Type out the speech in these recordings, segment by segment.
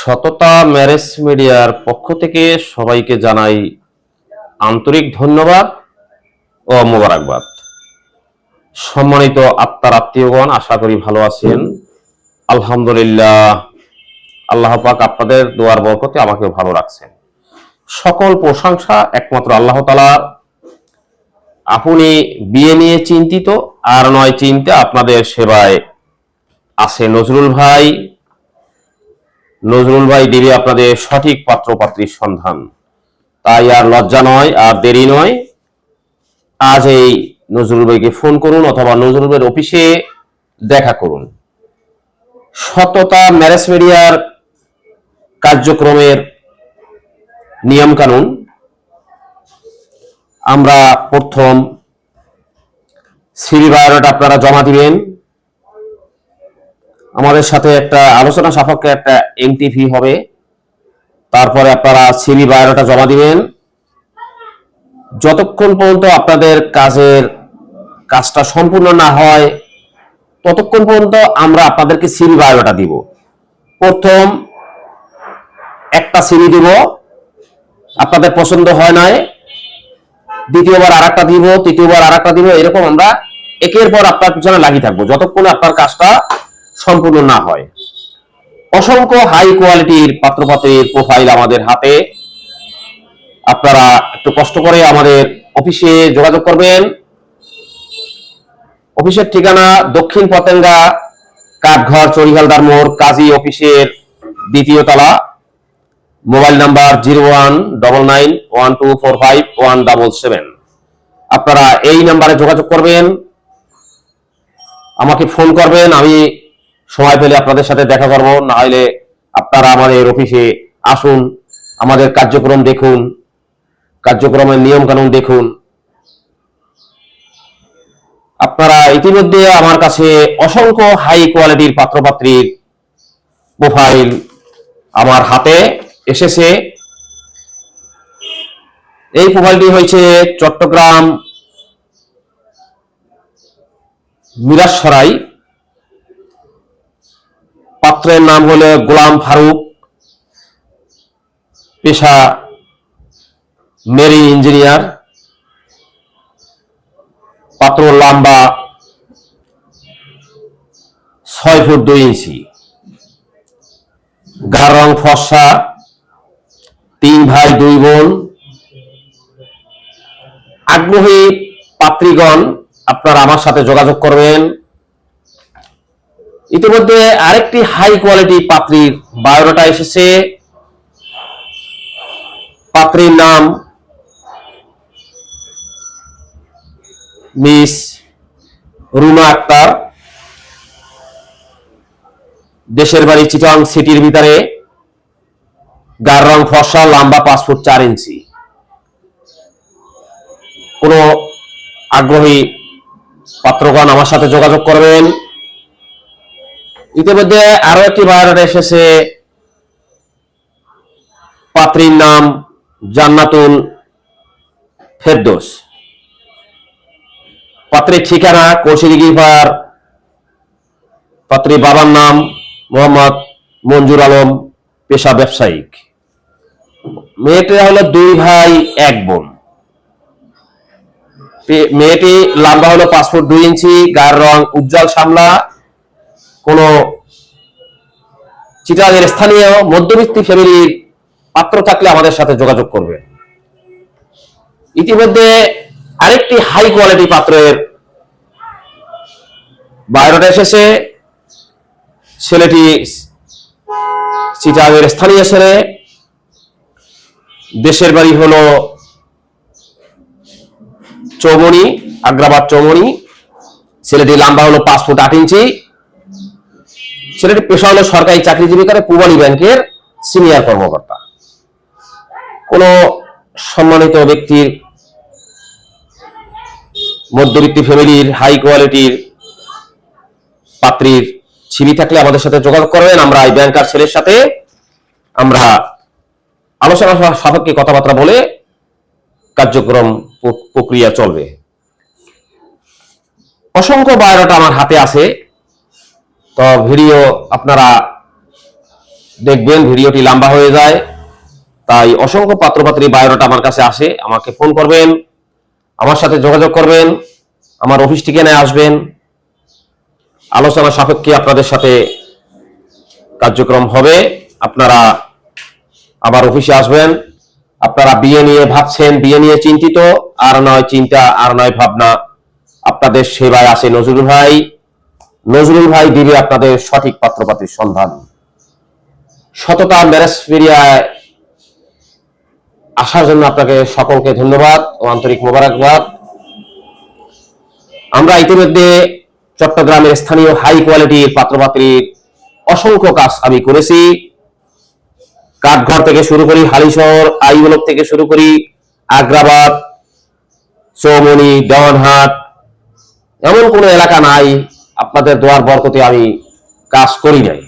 সততা ম্যারেজ মিডিয়ার পক্ষ থেকে সবাইকে জানাই আন্তরিক ধন্যবাদ ও মোবারকবাদ। সম্মানিত আত্মার আত্মীয়গণ, আশা করি ভালো আছেন। আলহামদুলিল্লাহ, আল্লাহ পাক আপনাদের দোয়ার বরকতে আমাকে ভালো রাখছেন। সকল প্রশংসা একমাত্র আল্লাহ তালার আপনি বিয়ে নিয়ে চিন্তিত, আর নয় চিন্তা আপনাদের সেবায় আছে নজরুল ভাই। নজরুল ভাই দিবে আপনাদের সঠিক পাত্র পাত্রীর সন্ধান। তাই আর লজ্জা নয়, আর দেরি নয়। আজ এই নজরুল ভাইকে ফোন করুন অথবা নজরুল ভাইয়ের অফিসে দেখা করুন। সততা ম্যারেজ মিডিয়ার কার্যক্রমের নিয়ম কানুন আমরা প্রথম বায়োডাটা আপনারা জমা দিবেন। আমাদের সাথে একটা আলোচনা সাপেক্ষে একটা এমটিভি হবে। তারপরে আপনারা সিবি বায়োডাটা জমা দিবেন। যতক্ষণ পর্যন্ত আপনাদের কাজের কাজটা সম্পূর্ণ না হয়, ততক্ষণ পর্যন্ত আমরা আপনাদেরকে সিবি বায়োডাটা দিব। প্রথম একটা সিবি দিব। আপনাদের পছন্দ হয় নাই, দ্বিতীয়বার আর একটা দিব, তৃতীয়বার আর একটা দিব, এরকম আমরা একের পর আপনার পিছনে লাগিয়ে থাকব। যতক্ষণ আপনার কাজটা সম্পূর্ণ না হয়। অসংখ্য হাই কোয়ালিটির পাত্রপাত্রের প্রোফাইল আমাদের হাতে। আপনারা একটু কষ্ট করে আমাদের অফিসে যোগাযোগ করবেন। অফিসের ঠিকানা দক্ষিণ পতেঙ্গা, কাঠঘর চরিহালদার মোড়, কাজী অফিসের দ্বিতীয় তলা। Mobile number zero one, double nine, one two four five, one double seven. আপনারা এই নাম্বারে যোগাযোগ করবেন। আমাকে ফোন করবেন, আমি সময় পেলে আপনাদের সাথে দেখা করব না হলে আপনারা আমাদের অফিসে আসুন, আমাদের কার্যক্রম দেখুন, কার্যক্রমের নিয়ম কানুন দেখুন। আপনারা ইতিমধ্যে আমার কাছে অসংখ্য হাই কোয়ালিটির পাত্রপাত্রীর প্রোফাইল আমার হাতে এসেছে। এই প্রোফাইলটি হয়েছে চট্টগ্রাম মিরাজসরাই পাত্রের নাম হলো গোলাম ফারুক। পেশা মেরিন ইঞ্জিনিয়ার। পাত্র লম্বা ছয় ফুট দুই ইঞ্চি। গার রং ফর্সা, তিন ভাই দুই বোন। আগ্রহী পাত্রীগণ, আপনারা আমার সাথে যোগাযোগ করবেন। ইতিমধ্যে আরেকটি হাই কোয়ালিটি পাত্রীর বায়োডাটা এসেছে। পাত্রীর নাম মিস রুমা আক্তার। দেশের বাড়ি চিটং সিটির ভিতরে। গার রং ফর্সা লম্বা পাঁচ ফুট চার ইঞ্চি। কোনো আগ্রহী পাত্রগণ আমার সাথে যোগাযোগ করবেন। ইতিমধ্যে আরও একটি বায়োডাটা এসেছে। পাত্রীর নাম জান্নাতুল ফেরদোস। পাত্রীর ঠিকানা কৌশিক গিফার। পাত্রীর বাবার নাম মোহাম্মদ মঞ্জুর আলম, পেশা ব্যবসায়িক। মেয়েটি হলো দুই ভাই, এক বোন। মেয়েটি লম্বা হলো পাঁচ ফুট দুই ইঞ্চি গার রং, উজ্জ্বল সামলা কোন চিটাগের স্থানীয় মধ্যবিত্তি ফ্যামিলির পাত্র থাকলে আমাদের সাথে যোগাযোগ করবে। ইতিমধ্যে আরেকটি হাই কোয়ালিটি পাত্রের বায়োডাটা এসেছে। ছেলেটি চিটাগের স্থানীয় ছেলে। দেশের বাড়ি হলো চৌমনি, আগ্রাবাদ চৌমনি। ছেলেটি লম্বা হলো পাঁচ ফুট আট ইঞ্চি। ছেলেটি পেশা হলো সরকারি চাকরিজীবী করে পূবালী ব্যাংকের সিনিয়র কর্মকর্তা। কোন সম্মানিত ব্যক্তির মধ্যবিত্তি ফ্যামিলির, হাই কোয়ালিটির পাত্রীর ছিবি থাকলে আমাদের সাথে যোগাযোগ করবেন। আমরা এই ব্যাংকার ছেলের সাথে আমরা আলোচনা সাপেক্ষে কথাবার্তা বলে কার্যক্রম প্রক্রিয়া চলবে। অসংখ্য বায়োডাটা আমার হাতে আছে। তো ভিডিও আপনারা দেখবেন, ভিডিওটি লম্বা হয়ে যায়। তাই অসংখ্য পাত্রপাত্রী, বায়োডাটা আমার কাছে আসে, আমাকে ফোন করবেন, আমার সাথে যোগাযোগ করবেন, আমার অফিস ঠিকানায় আসবেন। আলোচনা সাপেক্ষে আপনাদের সাথে কার্যক্রম হবে। আপনারা আবার অফিসে আসবেন। আপনারা বিয়ে নিয়ে ভাবছেন, বিয়ে নিয়ে চিন্তিত, আর নয় চিন্তা, আর নয় ভাবনা। আপনাদের সেবায় আছে নজরুল ভাই। নজরুল ভাই দিবে আপনাদের সঠিক পাত্রপাত্রীর সন্ধান। সততা ম্যারেজ আসার জন্য আপনাকে সকলকে ধন্যবাদ ও আন্তরিক মোবারকবাদ। আমরা ইতিমধ্যে চট্টগ্রামের স্থানীয় হাই কোয়ালিটির পাত্রপাত্রীর অসংখ্য কাজ আমি করেছি। কাঠঘর থেকে শুরু করি, হালিশহর, আইবলক থেকে শুরু করি, আগ্রাবাদ, চৌমনি, দেওয়ানহাট, এমন কোনো এলাকা নাই আপনাদের দোয়ার বরকতে আমি কাজ করি নাই।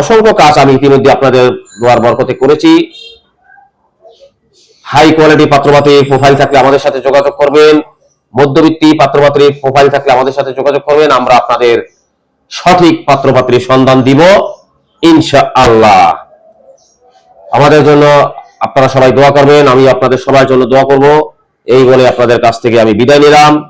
অসংখ্য কাজ আমি ইতিমধ্যে আপনাদের দোয়ার বরকতে করেছি। হাই কোয়ালিটি পাত্রপাত্রীর প্রোফাইল থাকলে আমাদের সাথে যোগাযোগ করবেন। মধ্যবিত্তি পাত্রপাত্রীর প্রোফাইল থাকলে আমাদের সাথে যোগাযোগ করবেন। আমরা আপনাদের সঠিক পাত্রপাত্রীর সন্ধান দিব। ইনশা আল্লাহ আমাদের জন্য আপনারা সবাই দোয়া করবেন। আমি আপনাদের সবার জন্য দোয়া করব। এই বলে আপনাদের কাছ থেকে আমি বিদায় নিলাম।